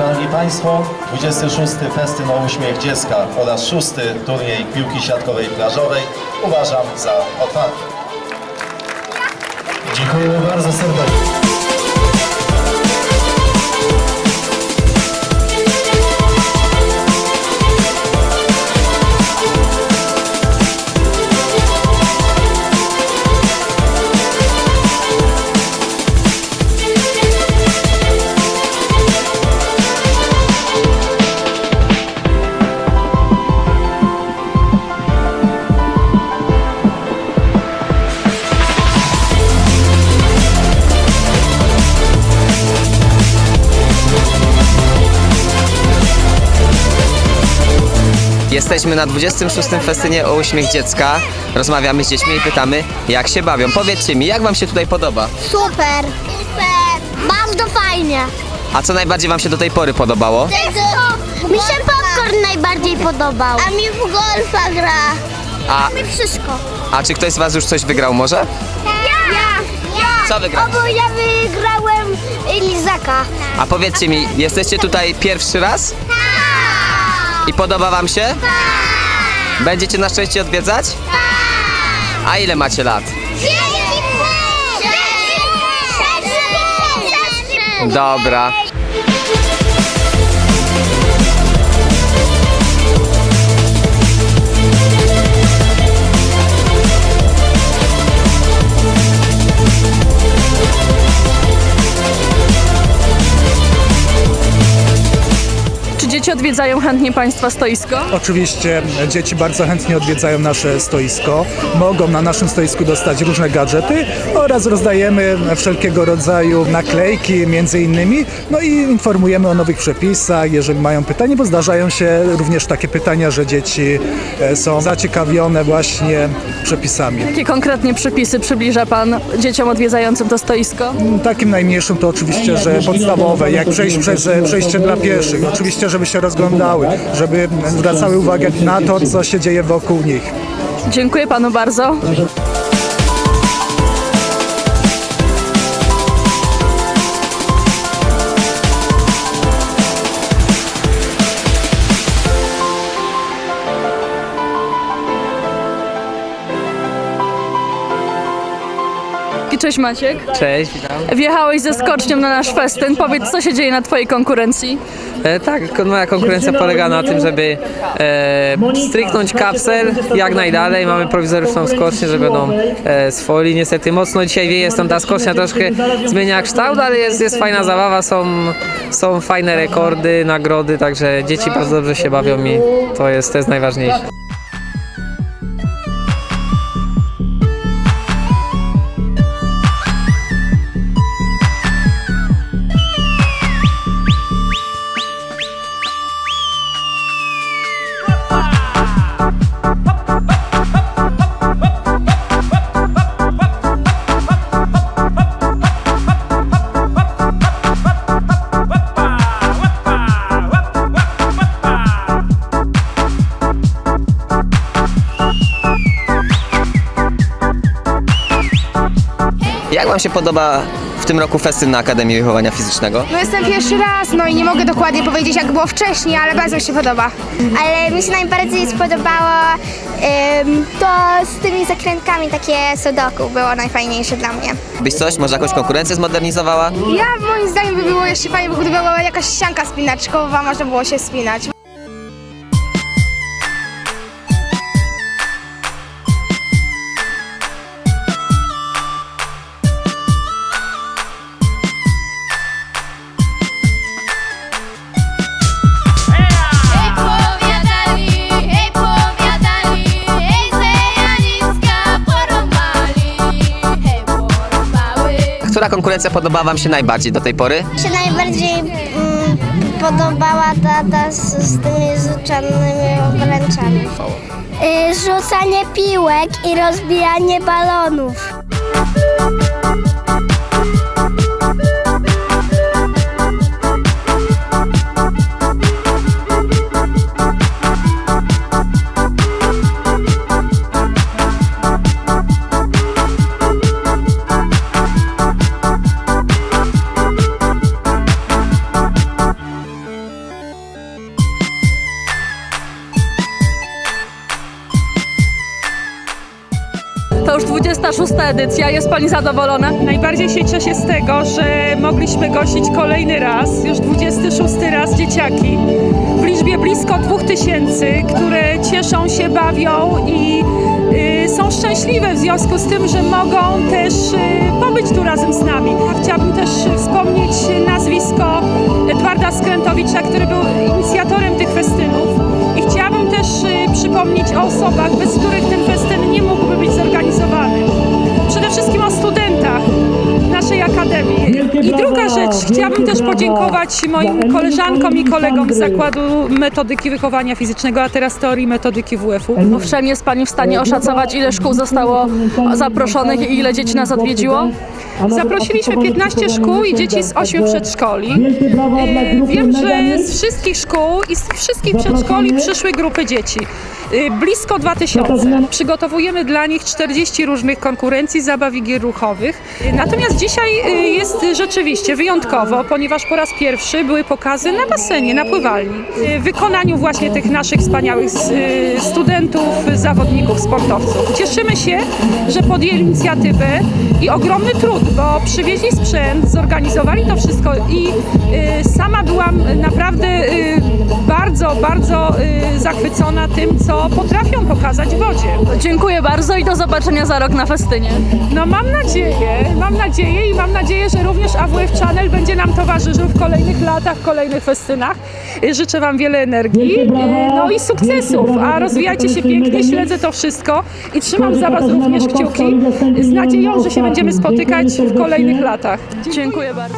Szanowni Państwo, 26. Festyn o uśmiech dziecka oraz 6. turniej piłki siatkowej plażowej uważam za otwarty. Dziękujemy bardzo serdecznie. Jesteśmy na 26. festynie o uśmiech dziecka. Rozmawiamy z dziećmi i pytamy, jak się bawią. Powiedzcie mi, jak wam się tutaj podoba? Super! Super! Bardzo fajnie! A co najbardziej wam się do tej pory podobało? Mi się popcorn najbardziej podobał. A mi w golfa gra. A, Mi wszystko. a czy ktoś z was już coś wygrał może? Ja! Ja! Co wygrałeś? O, bo ja wygrałem Lizaka. A powiedzcie mi, jesteście tutaj pierwszy raz? I podoba wam się? Będziecie na szczęście odwiedzać? A ile macie lat? Dobra. Dzieci odwiedzają chętnie Państwa stoisko? Oczywiście dzieci bardzo chętnie odwiedzają nasze stoisko. Mogą na naszym stoisku dostać różne gadżety oraz rozdajemy wszelkiego rodzaju naklejki między innymi. No i informujemy o nowych przepisach, jeżeli mają pytanie, bo zdarzają się również takie pytania, że dzieci e, są zaciekawione właśnie przepisami. Jakie konkretnie przepisy przybliża Pan dzieciom odwiedzającym to stoisko? Takim najmniejszym to oczywiście, że podstawowe, jak przejść przez przejście dla pieszych. Oczywiście, żeby się rozglądały, żeby zwracały uwagę na to, co się dzieje wokół nich. Dziękuję Panu bardzo. Cześć Maciek. Cześć, witam. Wjechałeś ze skocznią na nasz festyn. Powiedz, co się dzieje na Twojej konkurencji? E, tak, kon- moja konkurencja polega na tym, żeby e, stryknąć kapsel jak najdalej. Mamy prowizoryczną skocznię, że będą e, z folii. Niestety mocno dzisiaj wieje, stąd ta skocznia troszkę zmienia kształt, ale jest, jest fajna zabawa, są, są fajne rekordy, nagrody, także dzieci bardzo dobrze się bawią i to jest, to jest najważniejsze. Jak wam się podoba w tym roku festyn na Akademii Wychowania Fizycznego? No jestem pierwszy raz, no i nie mogę dokładnie powiedzieć jak było wcześniej, ale bardzo mi się podoba. Ale mi się najbardziej spodobało ym, to z tymi zakrętkami takie sudoku było najfajniejsze dla mnie. Byś coś, może jakąś konkurencję zmodernizowała? Ja moim zdaniem by było jeszcze fajnie, gdyby była jakaś ścianka spinaczkowa, można było się spinać. Która konkurencja podobała wam się najbardziej do tej pory? Się najbardziej mm, podobała tata z, z tymi rzucanymi obręczami. Y, rzucanie piłek i rozbijanie balonów. 26. edycja. Jest Pani zadowolona? Najbardziej się cieszę z tego, że mogliśmy gościć kolejny raz, już 26 raz dzieciaki w liczbie blisko 2000, które cieszą się, bawią i y, są szczęśliwe w związku z tym, że mogą też y, pobyć tu razem z nami. Chciałabym też wspomnieć nazwisko Edwarda Skrętowicza, który był inicjatorem tych festynów i chciałabym też y, przypomnieć o osobach, bez których ten festyn nie mógłby być zorganizowany I druga rzecz, chciałabym też podziękować moim koleżankom i kolegom z Zakładu Metodyki Wychowania Fizycznego, a teraz teorii metodyki WF-u. Owszem, jest Pani w stanie oszacować, ile szkół zostało zaproszonych i ile dzieci nas odwiedziło? Zaprosiliśmy 15 szkół i dzieci z 8 przedszkoli. Yy, Wiem, że z wszystkich szkół i z wszystkich przedszkoli przyszły grupy dzieci. Yy, Blisko 2000. Przygotowujemy dla nich 40 różnych konkurencji zabaw i gier ruchowych. Yy, Natomiast dzisiaj yy, jest rzeczywiście wyjątkowo, ponieważ po raz pierwszy były pokazy na basenie, na pływalni. W wykonaniu właśnie tych naszych wspaniałych studentów, zawodników, sportowców. Cieszymy się, że podjęli inicjatywę i ogromny trud, bo przywieźli sprzęt, zorganizowali to wszystko i y, sama byłam naprawdę y, bardzo, bardzo y, zachwycona tym, co potrafią pokazać w wodzie. Dziękuję bardzo i do zobaczenia za rok na festynie. No mam nadzieję, mam nadzieję i mam nadzieję, że również AWF Channel będzie nam towarzyszył w kolejnych latach, w kolejnych festynach. Życzę Wam wiele energii, no i sukcesów, a rozwijajcie się pięknie, śledzę to wszystko i trzymam za Was również kciuki z nadzieją, że się będziemy spotykać w kolejnych latach. Dziękuję bardzo.